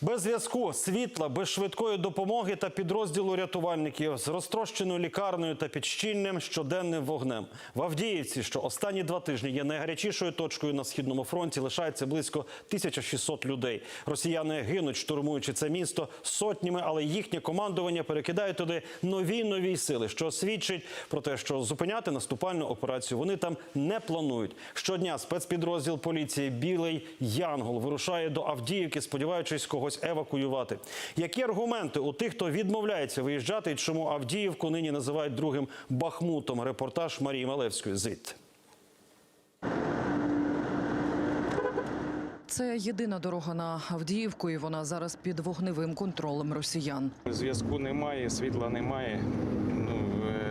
Без зв'язку, світла, без швидкої допомоги та підрозділу рятувальників з розтрощеною лікарнею та підщільним щоденним вогнем. В Авдіївці, що останні два тижні є найгарячішою точкою на східному фронті, лишається близько 1600 людей. Росіяни гинуть, штурмуючи це місто сотнями, але їхнє командування перекидає туди нові нові сили, що свідчить про те, що зупиняти наступальну операцію вони там не планують. Щодня спецпідрозділ поліції Білий Янгол вирушає до Авдіївки, сподіваючись когось евакуювати. Які аргументи у тих, хто відмовляється виїжджати, і чому Авдіївку нині називають другим Бахмутом? Репортаж Марії Малевської звідти. Це єдина дорога на Авдіївку, і вона зараз під вогневим контролем росіян. Зв'язку немає, світла немає.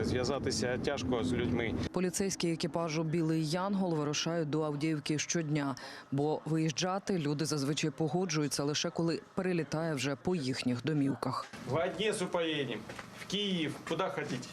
Зв'язатися тяжко з людьми. Поліцейські екіпажу Білий Янгол вирушають до Авдіївки щодня, бо виїжджати люди зазвичай погоджуються лише коли перелітає вже по їхніх домівках. В Одесу поїдемо, в Київ, куди хочете.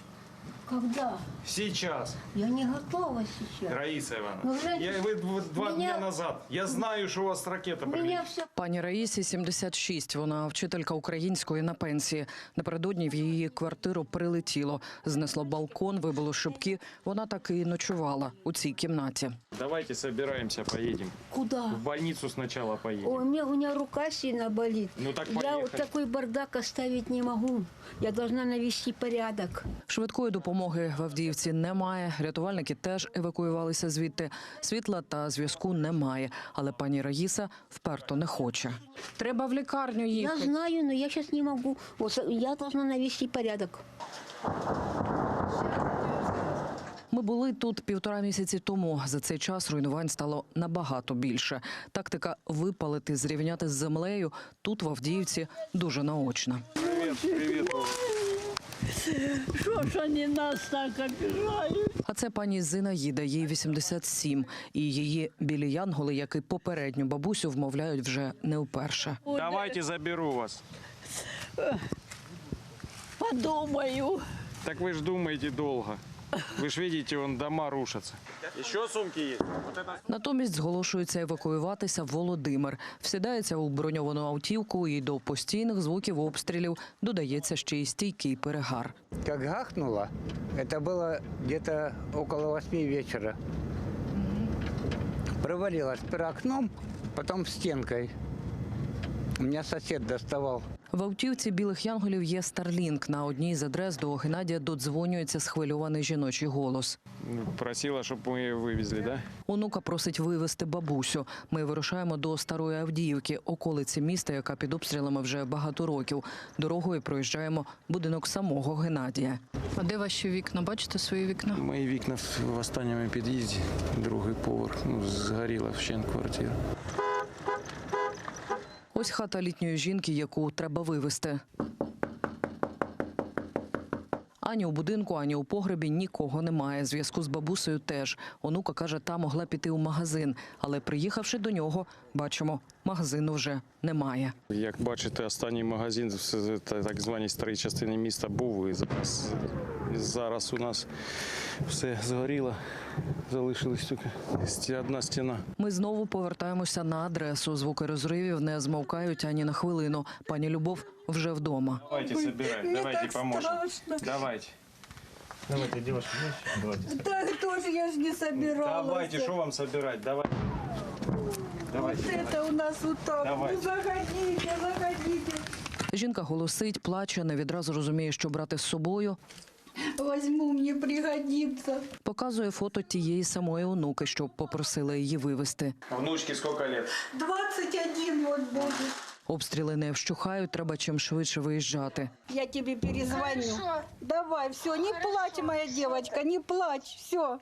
Когда? Сейчас, Я не готова сейчас. Раїса Івановна. Ну, вже я, ви дв- два мене- дня назад. Я знаю, що у вас ракета меня все Пані Раїсі 76, Вона вчителька української на пенсії. Напередодні в її квартиру прилетіло, знесло балкон, вибило шибки. Вона так і ночувала у цій кімнаті. Давайте собираемся, поедем. куда? В больницу сначала поедем. Ой, у меня, у меня рука сильно болит. Ну так Я вот такой бардак оставить не могу. Я должна навести порядок. Швидкої допомоги в Авдіївці немає. Рятувальники теж евакуювалися звідти. Світла та зв'язку немає. Але пані Раїса вперто не хоче. Треба в лікарню Я знаю, но я сейчас не могу. Вот я должна навести порядок. Ми були тут півтора місяці тому. За цей час руйнувань стало набагато більше. Тактика випалити, зрівняти з землею тут в Авдіївці дуже наочна. Привет, привет. Что ж вони нас так обіжають? А це пані Зинаїда, їй 87. І її білі янголи, як і попередню бабусю, вмовляють вже не вперше. Давайте заберу вас. Подумаю. Так ви ж думаєте долго. Вы ж видите, вон дома рушатся. Еще сумки есть? Вот это Натомість зголошується евакуюватися Володимир. Всідається у броньовану автівку і до постійних звуків обстрілів додається ще й стійкий перегар. Как гахнуло, это было где-то около восьми вечера. Провалилось сперва окном, потом стенкой. Меня сосед доставал. В автівці білих янголів є Старлінк. На одній з адрес до Геннадія додзвонюється схвильований жіночий голос. ну, просила, чтобы мы ее вывезли, да? Онука просить вивезти бабусю. Ми вирушаємо до старої Авдіївки, околиці міста, яка під обстрілами вже багато років. Дорогою проїжджаємо будинок самого Геннадія. А де ваші вікна? Бачите свої вікна? Мої вікна в останньому під'їзді, другий поверх, ну, згоріла вщент квартира. Ось хата літньої жінки, яку треба вивезти. Ані у будинку, ані у погребі нікого немає. Зв'язку з бабусею теж. Онука каже, та могла піти у магазин, але приїхавши до нього, бачимо, магазину вже немає. Як бачите, останній магазин в так званій старій частині міста був. І зараз у нас все згоріло. Залишилась тільки одна стіна. Ми знову повертаємося на адресу. Звуки розривів не змовкають ані на хвилину. Пані Любов вже вдома. Давайте собирать, давайте поможем. Давайте. Давайте, девушки, давайте. Так тоже я же не собиралась. Давайте, что вам собирать? Давайте. Давайте. Вот это у нас вот так. Давайте. Ну заходите, заходите. Жінка голосить, плаче, не відразу розуміє, що брати з собою. Возьму, мне пригодится. Показує фото тієї самої онуки, що попросила її вивезти. Внучке сколько лет? 21 вот будет. Обстріли не вщухають, треба чим швидше виїжджати. Я тебе перезвоню. Давай, все, не плачь, моя девочка, не плачь, все.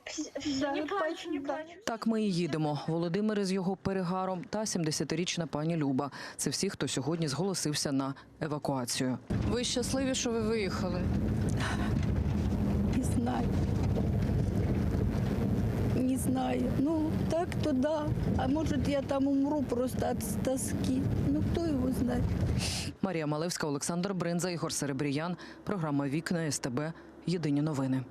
Да, не плачь, не плачь. Так ми і їдемо. Володимир із його перегаром та 70-річна пані Люба. Це всі, хто сьогодні зголосився на евакуацію. Ви щасливі, що ви виїхали? Не знаю. Не знаю. Ну, так то да. А может, я там умру просто от тоски. Ну, кто его знает. Марія Малевська, Олександр Бринза, Ігор Серебріян. Програма Вікна СТБ. Єдині новини.